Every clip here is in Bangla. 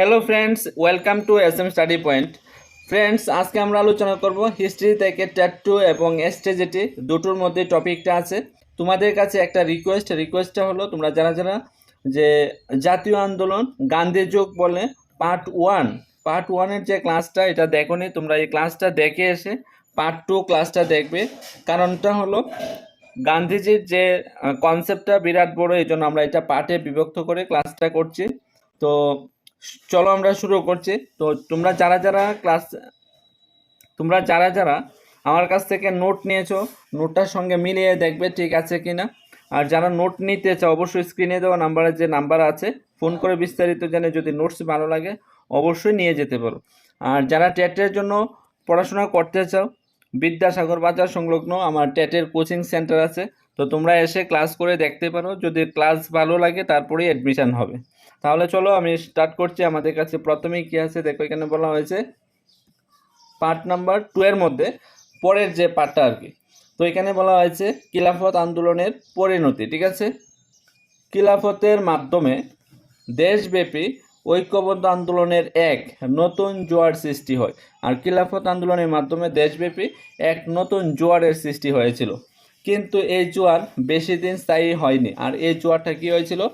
Hello friends welcome to S M study point friends আজকে আমরা আলোচনা করব হিস্ট্রি থেকে ট্যাটু এবং এসটিজিটি দুটোর মধ্যে টপিকটা আছে। তোমাদের কাছে একটা রিকোয়েস্ট রিকোয়েস্টটা হলো, তোমরা যারা যারা যে জাতীয় আন্দোলন গান্ধী যুগ বলে পার্ট ওয়ান পার্ট ওয়ানের যে ক্লাসটা এটা দেখোনি তোমরা এই ক্লাসটা দেখে এসে পার্ট টু ক্লাসটা দেখবে। কারণটা হলো গান্ধীজির যে কনসেপ্টটা বিরাট বড়, এই জন্য আমরা এটা পার্টে বিভক্ত করে ক্লাসটা করছি। তো চলো আমরা শুরু করছি। তো তোমরা যারা যারা ক্লাস তোমরা যারা যারা আমার কাছ থেকে নোট নিয়েছো নোটটার সঙ্গে মিলিয়ে দেখবে ঠিক আছে কি না আর যারা নোট নিতে চাও, অবশ্যই স্ক্রিনে দেওয়া নাম্বারে যে নাম্বার আছে ফোন করে বিস্তারিত জেনে যদি নোটস ভালো লাগে, অবশ্যই নিয়ে যেতে পারো। আর যারা টেটের জন্য পড়াশোনা করতে চাও, বিদ্যাসাগর বাজার সংলগ্ন আমার টেটের কোচিং সেন্টার আছে তো তোমরা এসে ক্লাস করে দেখতে পারো, যদি ক্লাস ভালো লাগে তারপরেই অ্যাডমিশান হবে। তাহলে চলো আমি স্টার্ট করছি আমাদের কাছে। প্রথমেই কি আছে? দেখো এখানে বলা হয়েছে পার্ট নাম্বার টু এর মধ্যে, পরের যে পার্টটা আর কি। তো এখানে বলা হয়েছে খিলাফত আন্দোলনের পরিণতি, ঠিক আছে? খিলাফতের মাধ্যমে দেশব্যাপী ঐক্যবদ্ধ আন্দোলনের এক নতুন জোয়ার সৃষ্টি হয়। আর খিলাফত আন্দোলনের মাধ্যমে দেশব্যাপী এক নতুন জোয়ারের সৃষ্টি হয়েছিল। কিন্তু এই জোয়ার বেশি দিন স্থায়ী হয়নি। আর এই জোয়ারটা কী হয়েছিল?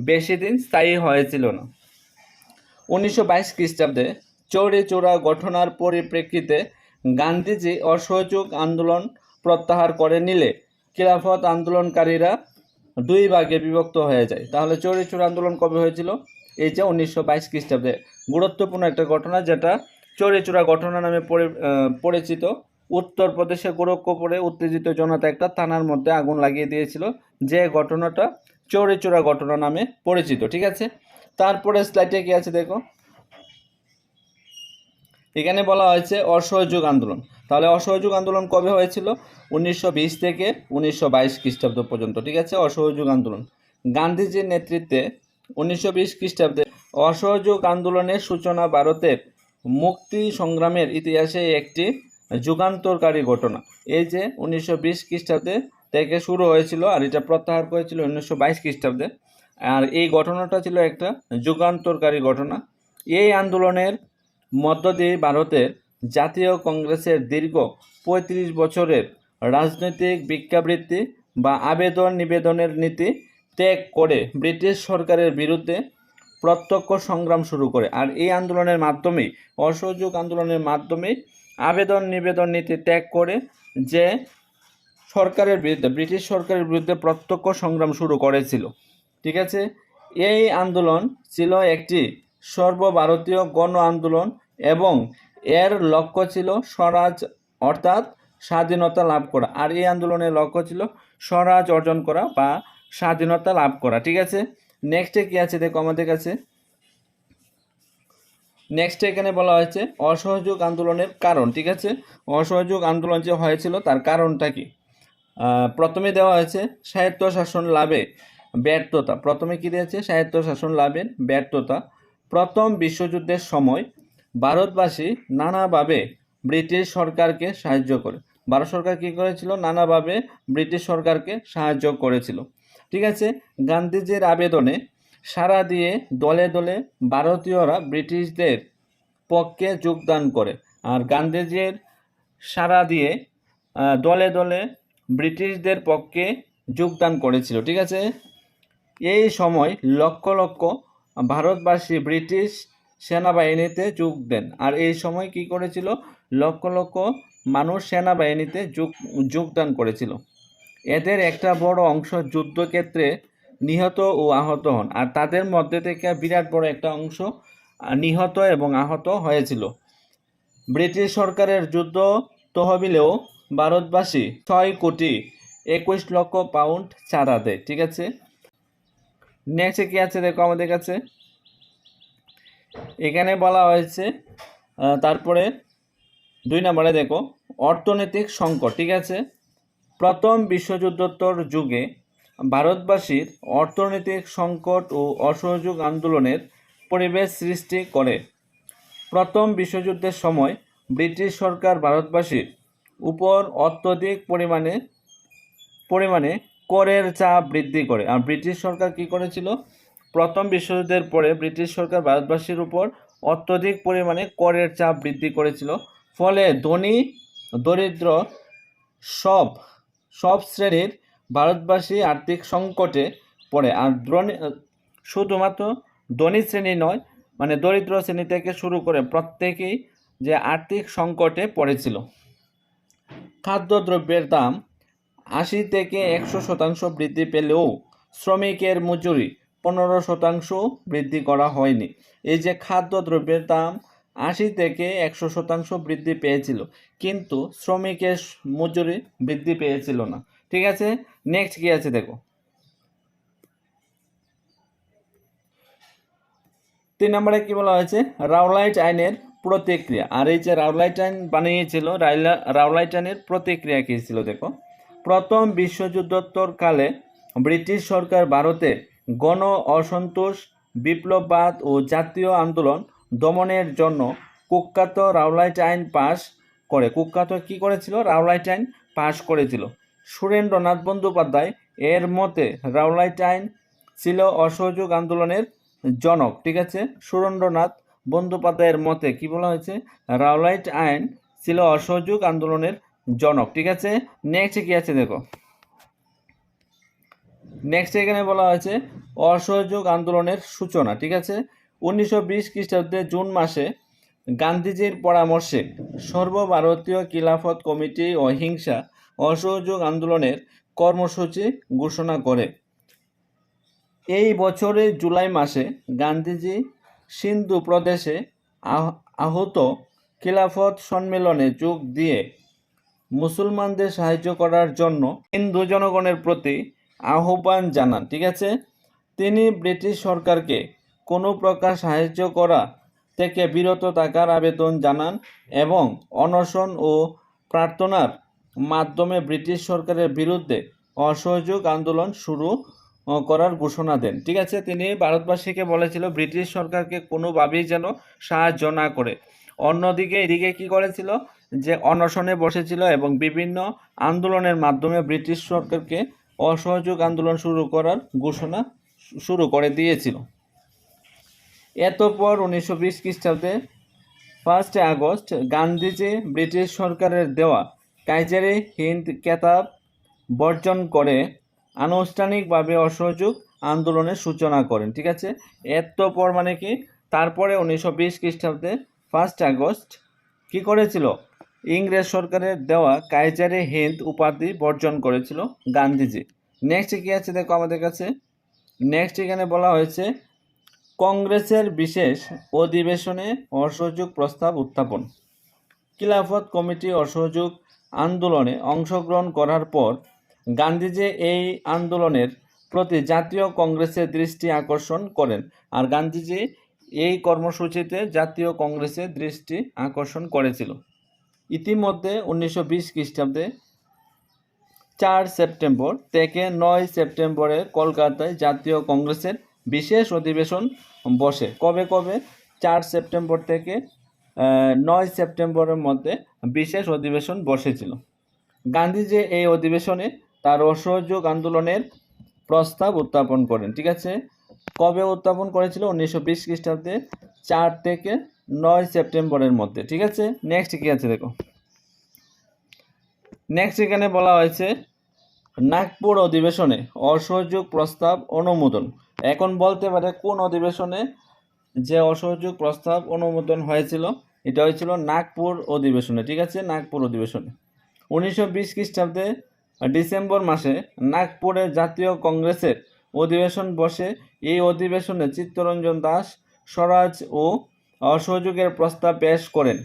বেশি দিন স্থায়ী হয়েছিল না। উনিশশো বাইশ খ্রিস্টাব্দে চৌরি চৌরা ঘটনার পরিপ্রেক্ষিতে গান্ধীজি অসহযোগ আন্দোলন প্রত্যাহার করে নিলে খিলাফত আন্দোলনকারীরা দুই ভাগে বিভক্ত হয়ে যায়। তাহলে চৌরি চৌরা আন্দোলন কবে হয়েছিল? এই যে উনিশশো বাইশ খ্রিস্টাব্দে। গুরুত্বপূর্ণ একটা ঘটনা যেটা চৌরি চৌরা ঘটনা নামে পরি- পরিচিত। উত্তরপ্রদেশে গোরক্ষপুরে উত্তেজিত জনতা একটা থানার মধ্যে আগুন লাগিয়ে দিয়েছিল, যে ঘটনাটা চৌরি চৌরা ঘটনা নামে পরিচিত, ঠিক আছে? তারপরে স্লাইডে কি আছে দেখো? এখানে বলা হয়েছে অসহযোগ আন্দোলন। তাহলে অসহযোগ আন্দোলন কবে হয়েছিল? উনিশশো বিশ থেকে উনিশশো বাইশ খ্রিস্টাব্দ পর্যন্ত, ঠিক আছে? অসহযোগ আন্দোলন। গান্ধীজির নেতৃত্বে উনিশশো বিশ খ্রিস্টাব্দে অসহযোগ আন্দোলনের সূচনা ভারতের মুক্তি সংগ্রামের ইতিহাসে একটি যুগান্তরকারী ঘটনা। এই যে উনিশশো বিশ খ্রিস্টাব্দে থেকে শুরু হয়েছিল আর এটা প্রত্যাহার করেছিল উনিশশো বাইশ খ্রিস্টাব্দে। আর এই ঘটনাটা ছিল একটা যুগান্তরকারী ঘটনা। এই আন্দোলনের মধ্য দিয়ে ভারতের জাতীয় কংগ্রেসের দীর্ঘ পঁয়ত্রিশ বছরের রাজনৈতিক ভিক্ষাবৃত্তি বা আবেদন নিবেদনের নীতি ত্যাগ করে ব্রিটিশ সরকারের বিরুদ্ধে প্রত্যক্ষ সংগ্রাম শুরু করে। আর এই আন্দোলনের মাধ্যমেই, অসহযোগ আন্দোলনের মাধ্যমেই আবেদন নিবেদন নীতি ত্যাগ করে যে সরকারের বিরুদ্ধে, ব্রিটিশ সরকারের বিরুদ্ধে প্রত্যক্ষ সংগ্রাম শুরু করেছিল। ঠিক আছে? এই আন্দোলন ছিল একটি সর্বভারতীয় গণ আন্দোলন এবং এর লক্ষ্য ছিল স্বরাজ, অর্থাৎ স্বাধীনতা লাভ করা। আর এই আন্দোলনের লক্ষ্য ছিল স্বরাজ অর্জন করা বা স্বাধীনতা লাভ করা। ঠিক আছে? নেক্সটে কী আছে দেখো আমাদের কাছে? নেক্সট এখানে বলা হয়েছে অসহযোগ আন্দোলনের কারণ, ঠিক আছে? অসহযোগ আন্দোলন যে হয়েছিল তার কারণটা কি? প্রথমে দেওয়া হয়েছে সাহিত্য শাসন লাভে ব্যর্থতা। প্রথমে কি দিয়েছে? সাহিত্য শাসন লাভের ব্যর্থতা। প্রথম বিশ্বযুদ্ধের সময় ভারতবাসী নানাভাবে ব্রিটিশ সরকারকে সাহায্য করে। ভারত সরকার কী করেছিল? নানাভাবে ব্রিটিশ সরকারকে সাহায্য করেছিল। ঠিক আছে? গান্ধীজির আবেদনে সাড়া দিয়ে দলে দলে ভারতীয়রা ব্রিটিশদের পক্ষে যোগদান করে। আর গান্ধীজির সাড়া দিয়ে দলে দলে ব্রিটিশদের পক্ষে যোগদান করেছিল, ঠিক আছে? এই সময় লক্ষ লক্ষ ভারতবাসী ব্রিটিশ সেনাবাহিনীতে যোগ দেন। আর এই সময় কি করেছিল? লক্ষ লক্ষ মানুষ সেনাবাহিনীতে যোগ, যোগদান করেছিল। এদের একটা বড় অংশ যুদ্ধক্ষেত্রে নিহত ও আহত হন। আর তাদের মধ্যে থেকে বিরাট বড় একটা অংশ নিহত এবং আহত হয়েছিল। ব্রিটিশ সরকারের যুদ্ধ তহবিলেও ভারতবাসী ছয় কোটি একুশ লক্ষ পাউন্ড চাঁদা দেয়, ঠিক আছে? নেক্সটে কি আছে দেখো আমাদের কাছে? এখানে বলা হয়েছে তারপরে দুই নম্বরে দেখো, অর্থনৈতিক সংকট, ঠিক আছে? প্রথম বিশ্বযুদ্ধোত্তর যুগে ভারতবাসীর অর্থনৈতিক সংকট ও অসহযোগ আন্দোলনের পরিবেশ সৃষ্টি করে। প্রথম বিশ্বযুদ্ধের সময় ব্রিটিশ সরকার ভারতবাসীর উপর অত্যধিক পরিমাণে পরিমাণে করের চাপ বৃদ্ধি করে। আর ব্রিটিশ সরকার কি করেছিল? প্রথম বিশ্বযুদ্ধের পরে ব্রিটিশ সরকার ভারতবাসীর উপর অত্যধিক পরিমাণে করের চাপ বৃদ্ধি করেছিল। ফলে ধনী, দরিদ্র সব সব শ্রেণির ভারতবাসী আর্থিক সংকটে পড়ে। আর দ্রোণী শুধুমাত্র ধনী শ্রেণি নয় মানে দরিদ্র শ্রেণি থেকে শুরু করে প্রত্যেকেই যে আর্থিক সংকটে পড়েছিল। খাদ্যদ্রব্যের দাম আশি থেকে একশো শতাংশ বৃদ্ধি পেলেও শ্রমিকের মজুরি পনেরো শতাংশ বৃদ্ধি করা হয়নি। এই যে খাদ্যদ্রব্যের দাম আশি থেকে একশো শতাংশ বৃদ্ধি পেয়েছিল, কিন্তু শ্রমিকের মজুরি বৃদ্ধি পেয়েছিল না। ঠিক আছে? নেক্সট কি আছে দেখো? তিন নম্বরে কি বলা হয়েছে? রাওলাইট আইনের প্রতিক্রিয়া। আর এই যে রাওলাইট আইন বানিয়েছিল রাওলাইট আইনের প্রতিক্রিয়া কী ছিল দেখো? প্রথম বিশ্বযুদ্ধোত্তর কালে ব্রিটিশ সরকার ভারতে গণ অসন্তোষ, বিপ্লববাদ ও জাতীয় আন্দোলন দমনের জন্য কুখ্যাত রাওলাইট আইন পাশ করে। কুখ্যাত কি করেছিল? রাওলাইট আইন পাশ করেছিল। সুরেন্দ্রনাথ বন্দ্যোপাধ্যায় এর মতে রাওলাইট আইন ছিল অসহযোগ আন্দোলনের জনক, ঠিক আছে? সুরেন্দ্রনাথ বন্দ্যোপাধ্যায়ের মতে কি বলা হয়েছে? রাওলাইট আইন ছিল অসহযোগ আন্দোলনের জনক, ঠিক আছে? নেক্সট কি আছে দেখো? নেক্সট এখানে বলা হয়েছে অসহযোগ আন্দোলনের সূচনা, ঠিক আছে? উনিশশো বিশ খ্রিস্টাব্দে জুন মাসে গান্ধীজির পরামর্শে সর্বভারতীয় খিলাফত কমিটি অহিংসা অসহযোগ আন্দোলনের কর্মসূচি ঘোষণা করে। এই বছরের জুলাই মাসে গান্ধীজি সিন্ধু প্রদেশে আহ- আহত খিলাফত সম্মেলনে যোগ দিয়ে মুসলমানদের সাহায্য করার জন্য হিন্দু জনগণের প্রতি আহ্বান জানান, ঠিক আছে? তিনি ব্রিটিশ সরকারকে কোনো প্রকার সাহায্য করা থেকে বিরত থাকার আবেদন জানান এবং অনশন ও প্রার্থনার মাধ্যমে ব্রিটিশ সরকারের বিরুদ্ধে অসহযোগ আন্দোলন শুরু করার ঘোষণা দেন। ঠিক আছে, তিনি ভারতবাসীকে বলেছিল, ব্রিটিশ সরকারকে কোনোভাবেই যেন সাহায্য না করে। অন্যদিকে এদিকে কি করেছিল? যে অনশনে বসেছিল এবং বিভিন্ন আন্দোলনের মাধ্যমে ব্রিটিশ সরকারকে অসহযোগ আন্দোলন শুরু করার ঘোষণা শুরু করে দিয়েছিল। এতপর উনিশশো বিশ খ্রিস্টাব্দে ফার্স্ট আগস্ট গান্ধীজি ব্রিটিশ সরকারের দেওয়া কাইজারি হিন্দ খেতাব বর্জন করে আনুষ্ঠানিকভাবে অসহযোগ আন্দোলনের সূচনা করেন, ঠিক আছে? এতপর মানে কি? তারপরে উনিশশো বিশ খ্রিস্টাব্দে ফার্স্ট আগস্ট কি করেছিল? ইংরেজ সরকারের দেওয়া কাইজারে হিন্দ উপাধি বর্জন করেছিল গান্ধীজি। নেক্সট কি আছে দেখো আমাদের কাছে? নেক্সট এখানে বলা হয়েছে, কংগ্রেসের বিশেষ অধিবেশনে অসহযোগ প্রস্তাব উত্থাপন। খিলাফত কমিটি অসহযোগ আন্দোলনে অংশগ্রহণ করার পর গান্ধীজি এই আন্দোলনের প্রতি জাতীয় কংগ্রেসের দৃষ্টি আকর্ষণ করেন আর গান্ধীজি এই কর্মসূচিতে জাতীয় কংগ্রেসের দৃষ্টি আকর্ষণ করেছিল। ইতিমধ্যে উনিশশো বিশ খ্রিস্টাব্দে চার সেপ্টেম্বর থেকে নয় সেপ্টেম্বরে কলকাতায় জাতীয় কংগ্রেসের বিশেষ অধিবেশন বসে। কবে কবে? চার সেপ্টেম্বর থেকে নয় সেপ্টেম্বরের মধ্যে বিশেষ অধিবেশন বসেছিল। গান্ধীজি এই অধিবেশনে তার অসহযোগ আন্দোলনের প্রস্তাব উত্থাপন করেন, ঠিক আছে? কবে উত্থাপন করেছিল? উনিশশো বিশ খ্রিস্টাব্দে চার থেকে নয় সেপ্টেম্বরের মধ্যে, ঠিক আছে? নেক্সট কি আছে দেখো? নেক্সট এখানে বলা হয়েছে, নাগপুর অধিবেশনে অসহযোগ প্রস্তাব অনুমোদন। এখন বলতে পারে কোন অধিবেশনে যে অসহযোগ প্রস্তাব অনুমোদন হয়েছিল, এটা হয়েছিল নাগপুর অধিবেশনে, ঠিক আছে? নাগপুর অধিবেশনে। উনিশশো বিশ খ্রিস্টাব্দে ডিসেম্বর মাসে নাগপুরে জাতীয় কংগ্রেসের অধিবেশন বসে। এই অধিবেশনে চিত্তরঞ্জন দাস, স্বরাজ ও অসহযোগের প্রস্তাব পেশ করেন।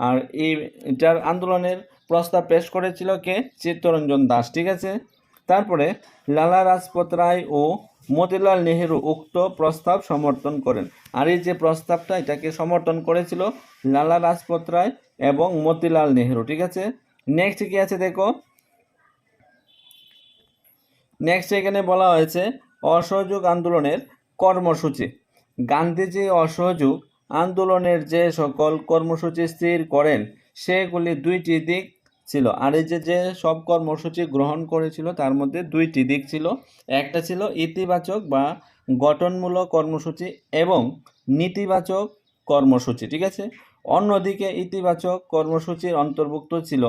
আর এই এটার আন্দোলনের প্রস্তাব পেশ করেছিল কে? চিত্তরঞ্জন দাস, ঠিক আছে? তারপরে লালা রাজপত রায় ও মতিলাল নেহেরু উক্ত প্রস্তাব সমর্থন করেন। আর এই যে প্রস্তাবটা, এটাকে সমর্থন করেছিল লালা রাজপত রায় এবং মতিলাল নেহেরু, ঠিক আছে? নেক্সট কি আছে দেখো? নেক্সট এখানে বলা হয়েছে, অসহযোগ আন্দোলনের কর্মসূচি। গান্ধীজি অসহযোগ আন্দোলনের যে সকল কর্মসূচি স্থির করেন, সেগুলি দুইটি দিক ছিল। আর এই যে যে সব কর্মসূচি গ্রহণ করেছিল, তার মধ্যে দুইটি দিক ছিল। একটা ছিল ইতিবাচক বা গঠনমূলক কর্মসূচি এবং নেতিবাচক কর্মসূচি, ঠিক আছে? অন্যদিকে ইতিবাচক কর্মসূচির অন্তর্ভুক্ত ছিল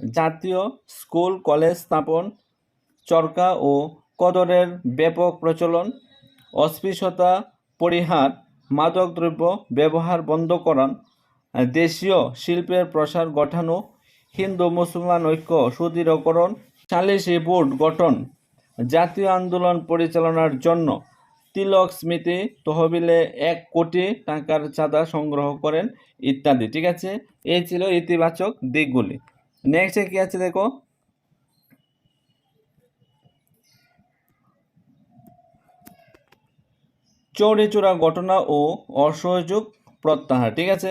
জাতীয় স্কুল, কলেজ স্থাপন, চরকা ও কদরের ব্যাপক প্রচলন, অস্পৃশ্যতা, পরিহার, মাদকদ্রব্য ব্যবহার বন্ধ করান, দেশীয় শিল্পের প্রসার ঘটানো হিন্দু মুসলমান ঐক্য, সুদৃঢ়করণ, সালিসি বোর্ড গঠন, জাতীয় আন্দোলন পরিচালনার জন্য তিলক স্মৃতি তহবিলে এক কোটি টাকার চাঁদা সংগ্রহ করেন ইত্যাদি। ঠিক আছে? এই ছিল ইতিবাচক দিকগুলি। নেক্সটে কি আছে দেখো? চৌরিচূড়া ঘটনা ও অসহযোগ প্রত্যাহার। ঠিক আছে?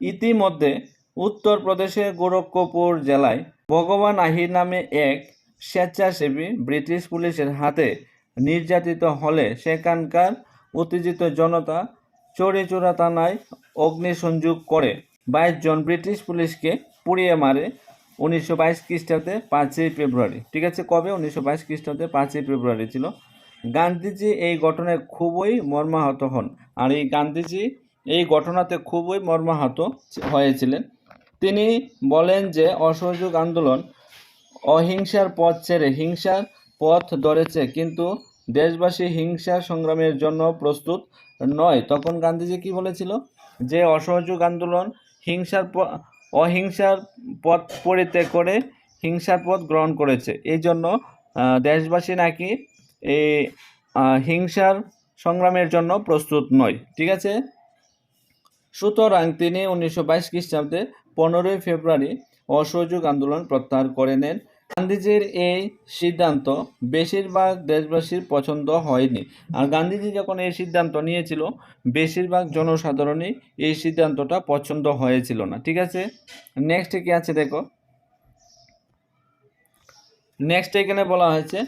ইতিমধ্যে উত্তরপ্রদেশের গোরক্ষপুর জেলায় ভগবান আহির নামে এক স্বেচ্ছাসেবী ব্রিটিশ পুলিশের হাতে নির্যাতিত হলে সেখানকার উত্তেজিত জনতা চৌরিচূড়া থানায় অগ্নিসংযোগ করে। বাইশ জন ব্রিটিশ পুলিশকে পুড়িয়ে মারে উনিশশো বাইশ খ্রিস্টাব্দে পাঁচই ফেব্রুয়ারি। ঠিক আছে, কবে? উনিশশো বাইশ খ্রিস্টাব্দে পাঁচই ফেব্রুয়ারি ছিল। গান্ধীজি এই ঘটনায় খুবই মর্মাহত হন। আর এই গান্ধীজি এই ঘটনাতে খুবই মর্মাহত হয়েছিলেন। তিনি বলেন যে অসহযোগ আন্দোলন অহিংসার পথ ছেড়ে হিংসার পথ ধরেছে, কিন্তু দেশবাসী হিংসার সংগ্রামের জন্য প্রস্তুত নয়। তখন গান্ধীজি কি বলেছিল? যে অসহযোগ আন্দোলন হিংসার অহিংসার পথ পরিত্যাগ করে হিংসার পথ গ্রহণ করেছে। এই জন্য দেশবাসী নাকি এই হিংসার সংগ্রামের জন্য প্রস্তুত নয়। ঠিক আছে? সুতরাং তিনি উনিশশো বাইশ খ্রিস্টাব্দে পনেরোই ফেব্রুয়ারি অসহযোগ আন্দোলন প্রত্যাহার করে নেন। গান্ধীজির এই সিদ্ধান্ত বেশিরভাগ দেশবাসীর পছন্দ হয়নি। আর গান্ধীজি যখন এই সিদ্ধান্ত নিয়েছিল, বেশিরভাগ জনসাধারণই এই সিদ্ধান্তটা পছন্দ হয়েছিল না। ঠিক আছে? নেক্সট কি আছে দেখো? নেক্সট এখানে বলা হয়েছে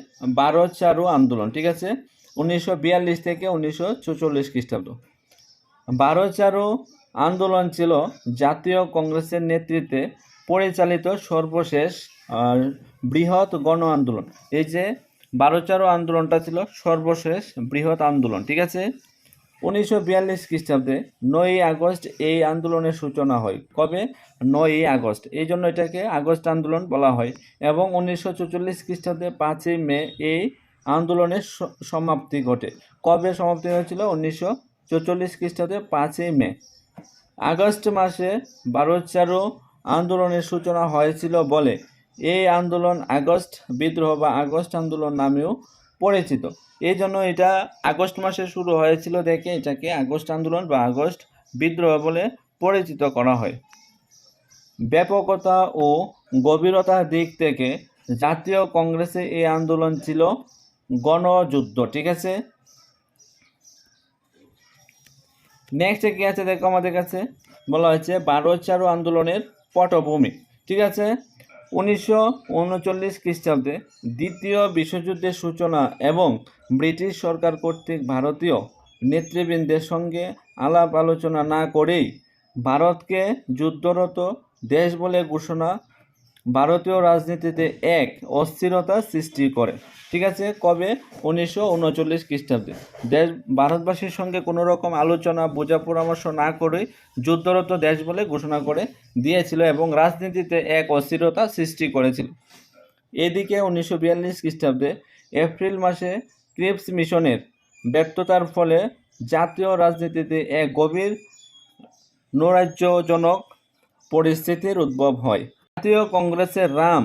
বারো চারু আন্দোলন। ঠিক আছে? উনিশশো বিয়াল্লিশ থেকে উনিশশো খ্রিস্টাব্দ। বারো চারু আন্দোলন ছিল। জাতীয় কংগ্রেসের নেতৃত্বে পরিচালিত সর্বশেষ বৃহৎ গণ আন্দোলন। এই যে বারো চারু আন্দোলনটা ছিল, সর্বশেষ বৃহৎ আন্দোলন, ঠিক আছে? উনিশশো বিয়াল্লিশ খ্রিস্টাব্দে নয়ই আগস্ট এই আন্দোলনের সূচনা হয়। কবে? নয়ই আগস্ট। এই জন্য এটাকে আগস্ট আন্দোলন বলা হয় এবং উনিশশো চৌচল্লিশ খ্রিস্টাব্দে পাঁচই মে এই আন্দোলনের সমাপ্তি ঘটে। কবে সমাপ্তি হয়েছিল? উনিশশো চৌচল্লিশ খ্রিস্টাব্দে পাঁচই মে। আগস্ট মাসে বারো চারু আন্দোলনের সূচনা হয়েছিল বলে এই আন্দোলন আগস্ট, বিদ্রোহ বা আগস্ট আন্দোলন নামেও পরিচিত। এই জন্য এটা আগস্ট মাসে শুরু হয়েছিল দেখে এটাকে আগস্ট আন্দোলন বা আগস্ট বিদ্রোহ বলে পরিচিত করা হয়। ব্যাপকতা ও গভীরতার দিক থেকে জাতীয় কংগ্রেসে এই আন্দোলন ছিল গণযুদ্ধ, ঠিক আছে? নেক্সট কি আছে দেখো আমাদের কাছে? বলা হয়েছে বারো চারু আন্দোলনের পটভূমি। ঠিক আছে? উনিশশো উনচল্লিশ খ্রিস্টাব্দে দ্বিতীয় বিশ্বযুদ্ধের সূচনা এবং ব্রিটিশ সরকার কর্তৃক ভারতীয় নেতৃবৃন্দের সঙ্গে আলাপ আলোচনা না করেই ভারতকে যুদ্ধরত দেশ বলে ঘোষণা ভারতীয় রাজনীতিতে এক অস্থিরতা সৃষ্টি করে। ঠিক আছে? কবে? উনিশশো উনচল্লিশ খ্রিস্টাব্দে। দেশ, ভারতবাসীর সঙ্গে কোনো রকম আলোচনা, বোঝা পরামর্শ না করেই যুদ্ধরত দেশ বলে ঘোষণা করে দিয়েছিল এবং রাজনীতিতে এক অস্থিরতা সৃষ্টি করেছিল। এদিকে উনিশশো বিয়াল্লিশ খ্রিস্টাব্দে এপ্রিল মাসে ক্রিপস মিশনের ব্যর্থতার ফলে জাতীয় রাজনীতিতে এক গভীর নৈরাজ্যজনক পরিস্থিতির উদ্ভব হয়। জাতীয় কংগ্রেসের রাম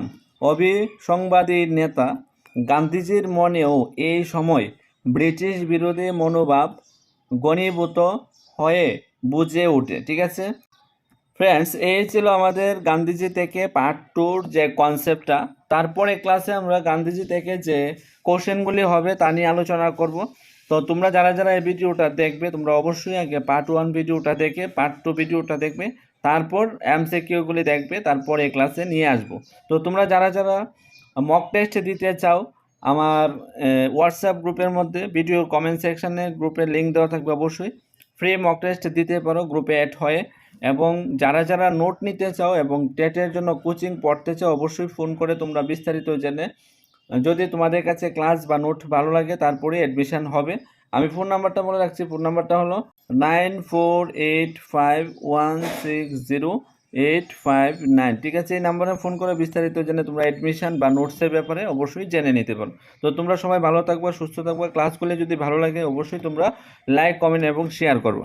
অবিসংবাদী নেতা, গান্ধীজির মনেও এই সময় ব্রিটিশ বিরোধী মনোভাব গণীভূত হয়ে বুঝে ওঠে, ঠিক আছে? ফ্রেন্ডস এই ছিল আমাদের গান্ধীজি থেকে পার্ট টুর যে কনসেপ্টটা তারপরে ক্লাসে আমরা গান্ধীজি থেকে যে কোশ্চেনগুলি হবে তা নিয়ে আলোচনা করব। তো তোমরা যারা যারা এই ভিডিওটা দেখবে, তোমরা অবশ্যই আগে পার্ট ওয়ান ভিডিওটা দেখে পার্ট টু ভিডিওটা দেখবে। তারপর এমসে এমসিকিউগুলি দেখবে, তারপর এই ক্লাসে নিয়ে আসব। তো তোমরা যারা যারা মক টেস্ট দিতে চাও, আমার হোয়াটসঅ্যাপ গ্রুপের মধ্যে ভিডিও কমেন্ট সেকশানে গ্রুপের লিঙ্ক দেওয়া থাকবে অবশ্যই। ফ্রি মক টেস্ট দিতে পারো গ্রুপে অ্যাড হয়ে। এবং যারা যারা নোট নিতে চাও এবং টেটের জন্য কোচিং পড়তে চাও, অবশ্যই ফোন করে তোমরা বিস্তারিত জেনে, যদি তোমাদের কাছে ক্লাস বা নোট ভালো লাগে, তারপরে অ্যাডমিশান হবে। আমি ফোন নাম্বারটা বলে রাখছি। ফোন নাম্বারটা হলো nine four eight five one six zero eight five nine. ঠিক আছে, এই নাম্বারে ফোন করে বিস্তারিত জেনে তোমরা অ্যাডমিশান বা নোটসের ব্যাপারে অবশ্যই জেনে নিতে পারো। তো তোমরা সবাই ভালো থাকবে, সুস্থ থাকবে। ক্লাসগুলি যদি ভালো লাগে, অবশ্যই তোমরা লাইক কমেন্ট এবং শেয়ার করব।